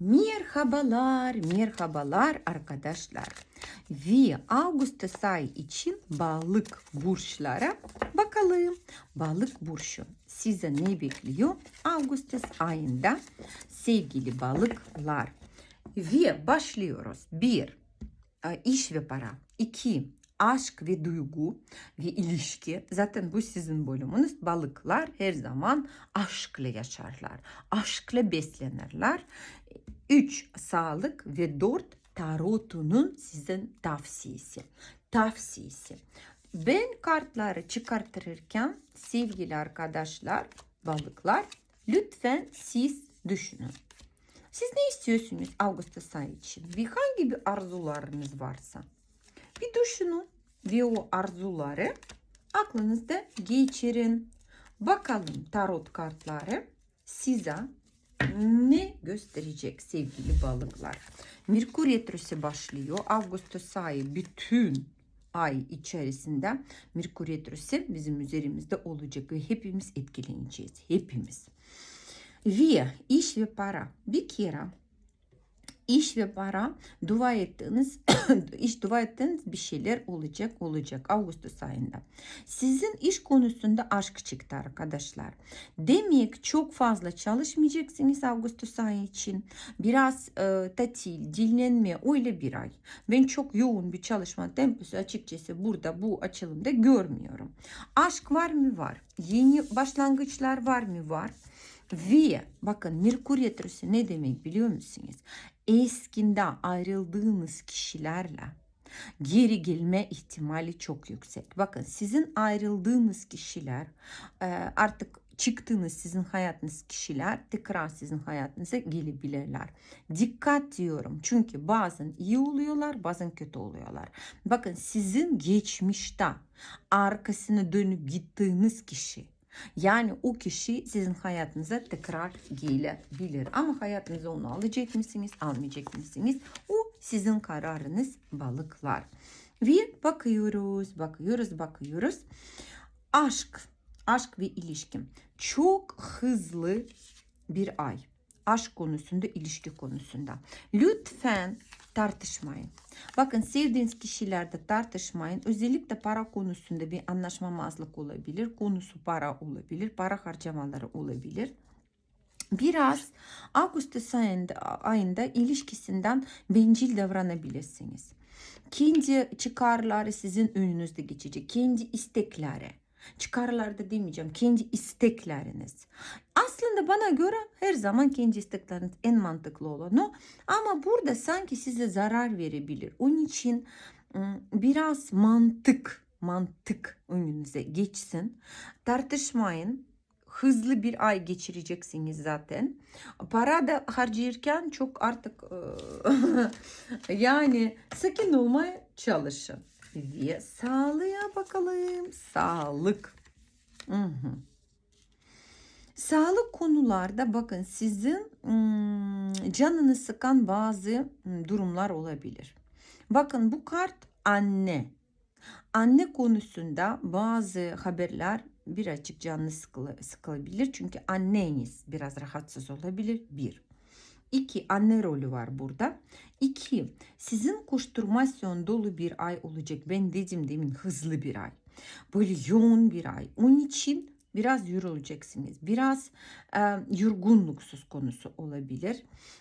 Merhabalar, merhabalar arkadaşlar. Ve Ağustos ayı için balık burçlara bakalım. Balık burcu size ne bekliyor? Ağustos ayında sevgili balıklar. Ve başlıyoruz. Bir, e, iş ve para. İki, aşk ve duygu ve ilişki. Zaten bu sizin bölümünüz. Balıklar her zaman aşkla yaşarlar. Aşkla beslenirler. Üç, sağlık ve dört, tarotunun sizin tavsiyesi. Tavsiyesi. Ben kartları çıkartırken sevgili arkadaşlar, balıklar lütfen siz düşünün. Siz ne istiyorsunuz Ağustos ayı için? Bir hangi bir arzularınız varsa bir düşünün ve o arzuları aklınızda geçirin. Bakalım tarot kartları size ne gösterecek sevgili balıklar. Merkür Retrosu başlıyor. Ağustos ayı bütün ay içerisinde Merkür Retrosu bizim üzerimizde olacak ve hepimiz etkileneceğiz. Hepimiz. Ve iş ve para bir kere iş ve para dua ettiğiniz iş dua ettiğiniz bir şeyler olacak olacak Ağustos ayında. Sizin iş konusunda aşk çıktı arkadaşlar. Demek çok fazla çalışmayacaksınız Ağustos ayı için. Biraz e, tatil, dinlenme öyle bir ay. Ben çok yoğun bir çalışma temposu açıkçası burada bu açılımda görmüyorum. Aşk var mı? Var. Yeni başlangıçlar var mı? Var. Ve bakın Merkür Retrosu ne demek biliyor musunuz? Eskinde ayrıldığınız kişilerle geri gelme ihtimali çok yüksek. Bakın sizin ayrıldığınız kişiler e, artık çıktığınız sizin hayatınız kişiler tekrar sizin hayatınıza gelebilirler. Dikkat diyorum çünkü bazen iyi oluyorlar bazen kötü oluyorlar. Bakın sizin geçmişte arkasına dönüp gittiğiniz kişi yani o kişi sizin hayatınıza tekrar gelebilir. Ama hayatınıza onu alacak mısınız, almayacak mısınız? O sizin kararınız balıklar. Ve bakıyoruz, bakıyoruz, bakıyoruz. Aşk, aşk ve ilişkim. Çok hızlı bir ay. Aşk konusunda, ilişki konusunda. Lütfen tartışmayın. Bakın sevdiğiniz kişilerde tartışmayın. Özellikle para konusunda bir anlaşmamazlık olabilir. Konusu para olabilir. Para harcamaları olabilir. Biraz Ağustos ayında, ayında ilişkisinden bencil davranabilirsiniz. Kendi çıkarları sizin önünüzde geçecek. Kendi istekleri. Çıkarlarda demeyeceğim. Kendi istekleriniz. Aslında bana göre her zaman kendi istekleriniz en mantıklı olanı. Ama burada sanki size zarar verebilir. Onun için biraz mantık mantık önünüze geçsin. Tartışmayın. Hızlı bir ay geçireceksiniz zaten. Para da harcayırken çok artık yani sakin olmaya çalışın. Ve sağlığa bakalım. Sağlık. Hı hı. Sağlık konularda bakın sizin canını sıkan bazı durumlar olabilir. Bakın bu kart anne. Anne konusunda bazı haberler birazcık canını sıkılabilir. Çünkü anneniz biraz rahatsız olabilir. Bir. İki, anne rolü var burada. İki, sizin koşturmasyon dolu bir ay olacak. Ben dedim demin hızlı bir ay. Böyle yoğun bir ay. Onun için biraz yorulacaksınız. Biraz e, yorgunluk söz konusu olabilir.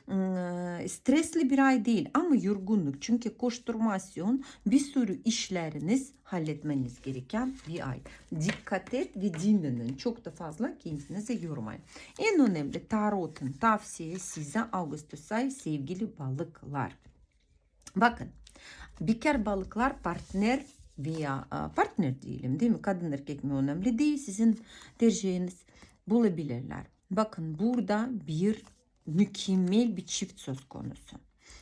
E, stresli bir ay değil ama yorgunluk. Çünkü koşturmasyon bir sürü işleriniz halletmeniz gereken bir ay. Dikkat et ve dinlenin. Çok da fazla kendinizi yormayın. En önemli tarotun tavsiye size Ağustos ayı sevgili balıklar. Bakın bekar balıklar partner veya partner diyelim değil mi? Kadın erkek mi önemli değil. Sizin tercihiniz bulabilirler. Bakın burada bir mükemmel bir çift söz konusu.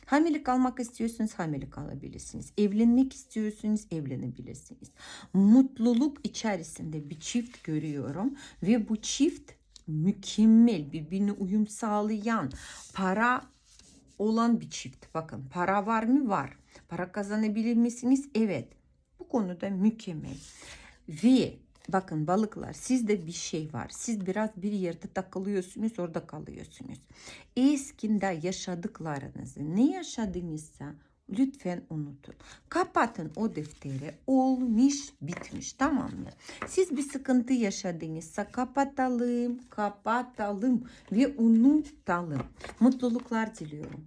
Hamile kalmak istiyorsanız hamile kalabilirsiniz. Evlenmek istiyorsanız evlenebilirsiniz. Mutluluk içerisinde bir çift görüyorum ve bu çift mükemmel birbirine uyum sağlayan para olan bir çift. Bakın para var mı? Var. Para kazanabilir misiniz? Evet. Konuda mükemmel. Ve bakın balıklar sizde bir şey var. Siz biraz bir yerde takılıyorsunuz orada kalıyorsunuz. Eskinde yaşadıklarınızı ne yaşadınızsa lütfen unutun. Kapatın o defteri. Olmuş bitmiş tamam mı? Siz bir sıkıntı yaşadınızsa kapatalım, kapatalım ve unutalım. Mutluluklar diliyorum.